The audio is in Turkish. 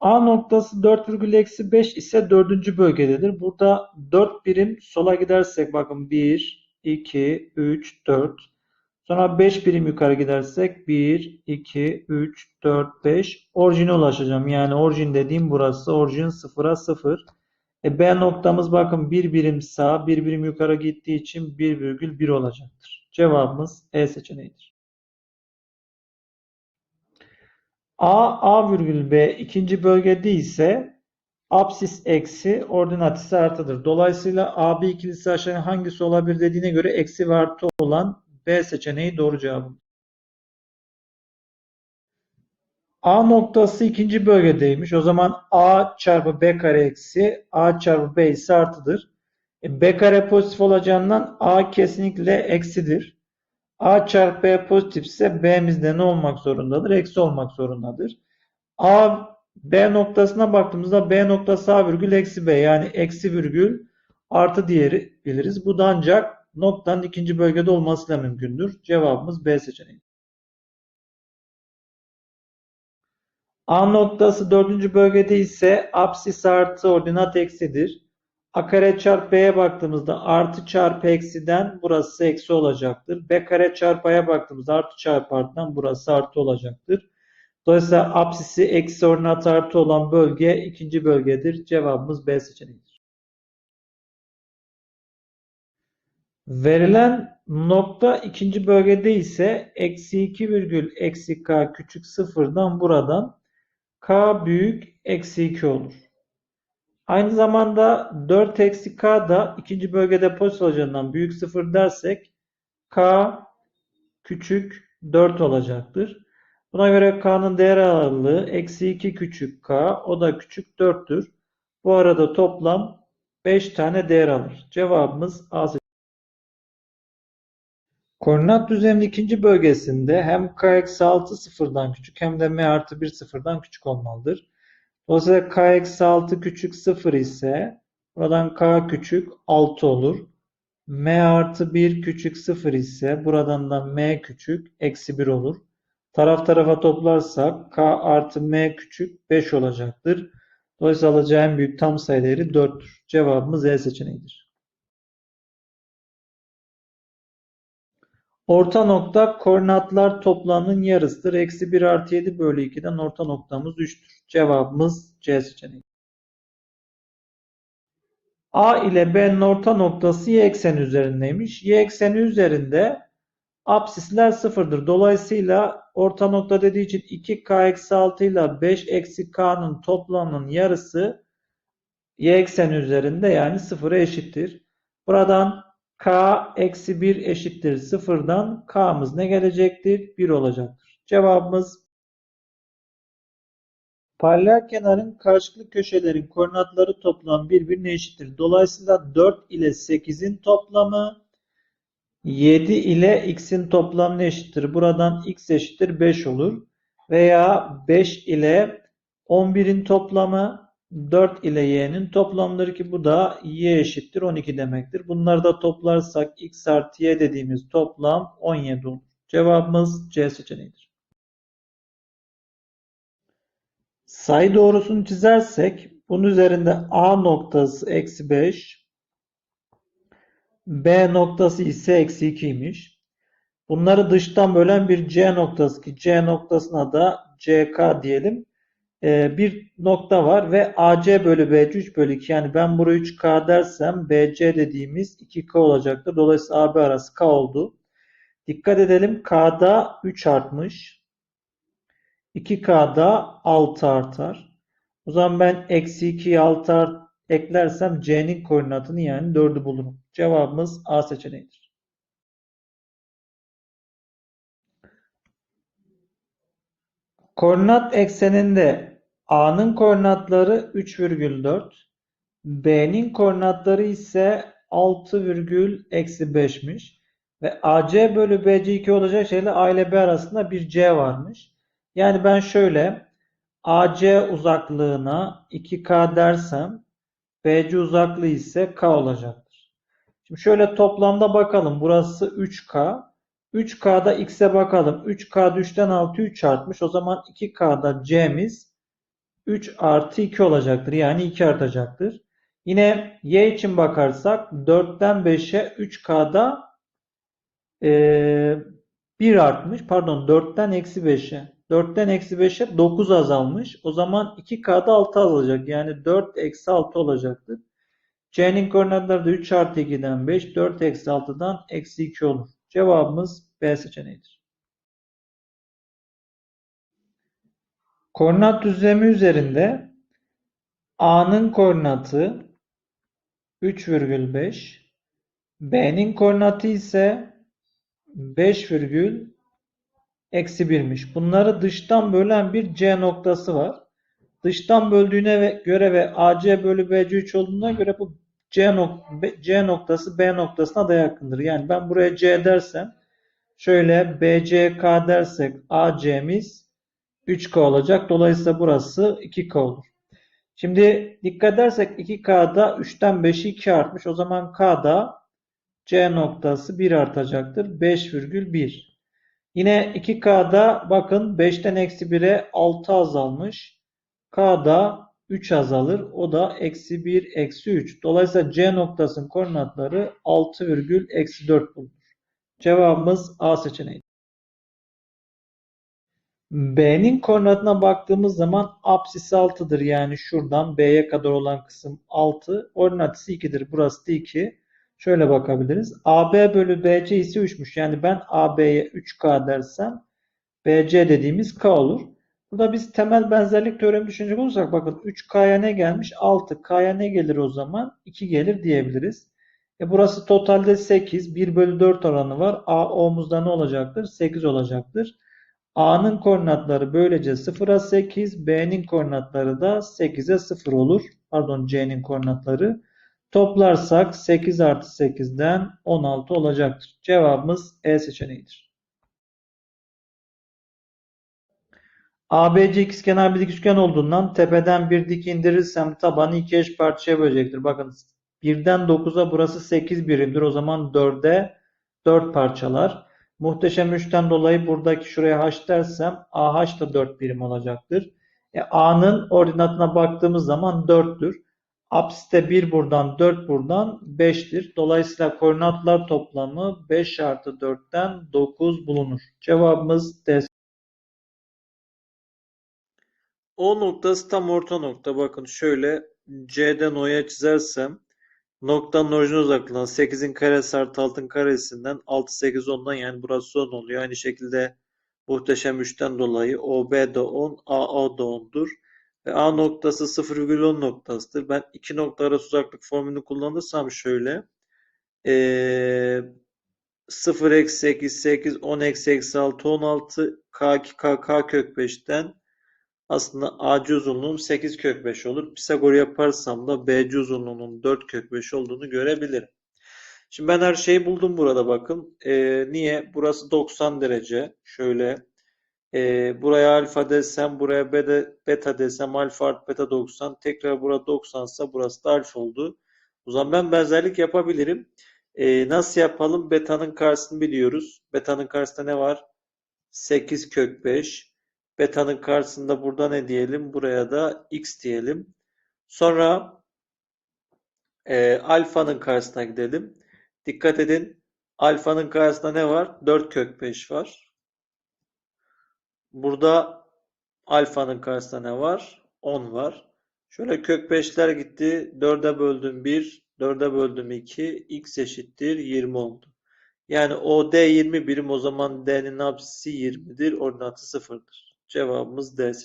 A noktası 4,-5 ise dördüncü bölgededir. Burada 4 birim sola gidersek bakın 1, 2, 3, 4. Sonra 5 birim yukarı gidersek 1, 2, 3, 4, 5. Orijine ulaşacağım. Yani orijin dediğim burası. Orijin 0'a 0. E B noktamız bakın 1 birim sağ, 1 birim yukarı gittiği için 1,1 olacaktır. Cevabımız E seçeneğidir. A, A virgül B ikinci bölgede ise apsis eksi ordinat ise artıdır. Dolayısıyla AB ikilisi aşağıya hangisi olabilir dediğine göre eksi ve artı olan B seçeneği doğru cevabım. A noktası ikinci bölgedeymiş. O zaman A çarpı B kare eksi A çarpı B ise artıdır. E, B kare pozitif olacağından A kesinlikle eksidir. A çarpı B pozitifse B'mizde ne olmak zorundadır? Eksi olmak zorundadır. A B noktasına baktığımızda B noktası A virgül eksi B yani eksi virgül artı diğeri biliriz. Bu da ancak noktanın ikinci bölgede olmasıyla mümkündür. Cevabımız B seçeneği. A noktası dördüncü bölgede ise apsis artı ordinat eksidir. A kare çarpı B'ye baktığımızda artı çarpı eksiden burası eksi olacaktır. B kare çarpı A'ya baktığımızda artı çarpı artıdan burası artı olacaktır. Dolayısıyla apsisi eksi ordinat artı olan bölge ikinci bölgedir. Cevabımız B seçeneğidir. Verilen nokta ikinci bölgede ise eksi 2 virgül eksi k küçük sıfırdan buradan k büyük eksi 2 olur. Aynı zamanda 4 eksi k da ikinci bölgede pozitif olacağından büyük sıfır dersek k küçük 4 olacaktır. Buna göre k'nın değer aralığı eksi 2 küçük k o da küçük 4'tür. Bu arada toplam 5 tane değer alır. Cevabımız A. Koordinat düzeninin ikinci bölgesinde hem k eksi 6 sıfırdan küçük hem de m artı 1 sıfırdan küçük olmalıdır. Dolayısıyla k eksi 6 küçük 0 ise buradan k küçük 6 olur. m artı 1 küçük 0 ise buradan da m küçük eksi 1 olur. Taraf tarafa toplarsak k artı m küçük 5 olacaktır. Dolayısıyla alacağı en büyük tam sayı değeri 4'tür. Cevabımız E seçeneğidir. Orta nokta koordinatlar toplamının yarısıdır. Eksi 1 artı 7 bölü 2'den orta noktamız 3'tür. Cevabımız C seçeneği. A ile B'nin orta noktası y ekseni üzerindeymiş. Y ekseni üzerinde apsisler sıfırdır. Dolayısıyla orta nokta dediği için 2k eksi 6 ile 5 eksi k'nın toplamının yarısı y ekseni üzerinde yani sıfıra eşittir. Buradan k eksi 1 eşittir sıfırdan k'mız ne gelecektir? 1 olacaktır. Cevabımız paralel kenarın karşılıklı köşelerin koordinatları toplam birbirine eşittir. Dolayısıyla 4 ile 8'in toplamı 7 ile x'in toplamı eşittir. Buradan x eşittir 5 olur. Veya 5 ile 11'in toplamı 4 ile y'nin toplamıdır ki bu da y eşittir 12 demektir. Bunları da toplarsak x artı y dediğimiz toplam 17 olur. Cevabımız C seçeneğidir. Sayı doğrusunu çizersek bunun üzerinde a noktası eksi 5 B noktası ise eksi 2'ymiş. Bunları dıştan bölen bir C noktası ki C noktasına da CK diyelim. Ee, bir nokta var ve AC bölü BC 3 bölü 2. Yani ben burayı 3K dersem BC dediğimiz 2K olacaktır. Dolayısıyla AB arası K oldu. Dikkat edelim K'da 3 artmış. 2K'da 6 artar. O zaman ben eksi 2'yi 6 art eklersem C'nin koordinatını yani 4'ü bulurum. Cevabımız A seçeneğidir. Koordinat ekseninde A'nın koordinatları 3,4 B'nin koordinatları ise 6,5'miş. Ve AC bölü BC 2 olacak şeyle A ile B arasında bir C varmış. Yani ben şöyle AC uzaklığına 2K dersem BC uzaklığı ise K olacaktır. Şimdi şöyle toplamda bakalım. Burası 3K. 3K'da X'e bakalım. 3K'da 3'ten 6 3 artmış. O zaman 2K'da C'miz 3 artı 2 olacaktır. Yani 2 artacaktır. Yine y için bakarsak 4'ten 5'e 3K'da ee, 1 artmış. Pardon 4'ten eksi 5'e. 4'ten eksi 5'e 9 azalmış. O zaman 2K'da 6 azalacak. Yani 4 eksi 6 olacaktır. C'nin koordinatları da 3 artı 2'den 5, 4 eksi 6'dan eksi 2 olur. Cevabımız B seçeneğidir. Koordinat düzlemi üzerinde A'nın koordinatı 3,5, B'nin koordinatı ise 5 virgül eksi 1'miş. Bunları dıştan bölen bir C noktası var. Dıştan böldüğüne göre ve AC bölü BC 3 olduğuna göre bu C, nok C noktası B noktasına da yakındır. Yani ben buraya C dersem şöyle BCK dersek AC'miz 3K olacak. Dolayısıyla burası 2K olur. Şimdi dikkat edersek 2K'da 3'ten 5'i 2 artmış. O zaman K'da C noktası 1 artacaktır. 5,1. Yine 2K'da bakın 5'ten eksi 1'e 6 azalmış. K'da 3 azalır. O da eksi 1, eksi 3. Dolayısıyla C noktasının koordinatları 6 virgül eksi 4 bulunur. Cevabımız A seçeneği. B'nin koordinatına baktığımız zaman apsisi 6'dır. Yani şuradan B'ye kadar olan kısım 6. Ordinatisi 2'dir. Burası da 2. Şöyle bakabiliriz. AB bölü BC ise 3'müş. Yani ben AB'ye 3K dersem BC dediğimiz K olur. Burada biz temel benzerlik teoremi düşünecek olursak bakın 3K'ya ne gelmiş? 6. K'ya ne gelir o zaman? 2 gelir diyebiliriz. E burası totalde 8. 1 bölü 4 oranı var. A O'muzda ne olacaktır? 8 olacaktır. A'nın koordinatları böylece 0'a 8, B'nin koordinatları da 8'e 0 olur. Pardon C'nin koordinatları. Toplarsak 8 artı 8'den 16 olacaktır. Cevabımız E seçeneğidir. ABC ikizkenar bir dik üçgen olduğundan tepeden bir dik indirirsem tabanı iki eş parçaya bölecektir. Bakın 1'den 9'a burası 8 birimdir. O zaman 4'e 4 parçalar. Muhteşem 3'ten dolayı buradaki şuraya h dersem AH da 4 birim olacaktır. E, A'nın ordinatına baktığımız zaman 4'tür. Apsiste 1 buradan 4 buradan 5'tir. Dolayısıyla koordinatlar toplamı 5 artı 4'ten 9 bulunur. Cevabımız D. O noktası tam orta nokta. Bakın şöyle C'den O'ya çizersem noktanın orijinal uzaklığından 8'in karesi artı 6'ın karesinden 6 8 10'dan yani burası 10 oluyor. Aynı şekilde muhteşem 3'ten dolayı OB de 10, AA da 10'dur. Ve A noktası 0,10 noktasıdır. Ben iki nokta arası uzaklık formülünü kullanırsam şöyle ee, 0 eksi 8 8 10 eksi eksi 6 16 K2 K, K kök 5'ten aslında AC uzunluğum 8 kök 5 olur. Pisagor yaparsam da BC uzunluğunun 4 kök 5 olduğunu görebilirim. Şimdi ben her şeyi buldum burada bakın. Ee, niye? Burası 90 derece. Şöyle ee, buraya alfa desem, buraya beta, beta desem alfa artı beta 90. Tekrar burada 90 ise burası da alfa oldu. O zaman ben benzerlik yapabilirim. Ee, nasıl yapalım? Beta'nın karşısını biliyoruz. Beta'nın karşısında ne var? 8 kök 5. Beta'nın karşısında burada ne diyelim? Buraya da x diyelim. Sonra e, alfanın karşısına gidelim. Dikkat edin. Alfanın karşısında ne var? 4 kök 5 var. Burada alfanın karşısında ne var? 10 var. Şöyle kök 5'ler gitti. 4'e böldüm 1, 4'e böldüm 2. x eşittir 20 oldu. Yani o D 20 birim o zaman D'nin apsisi 20'dir. Ordinatı 0'dır. Cevabımız D seçeneği.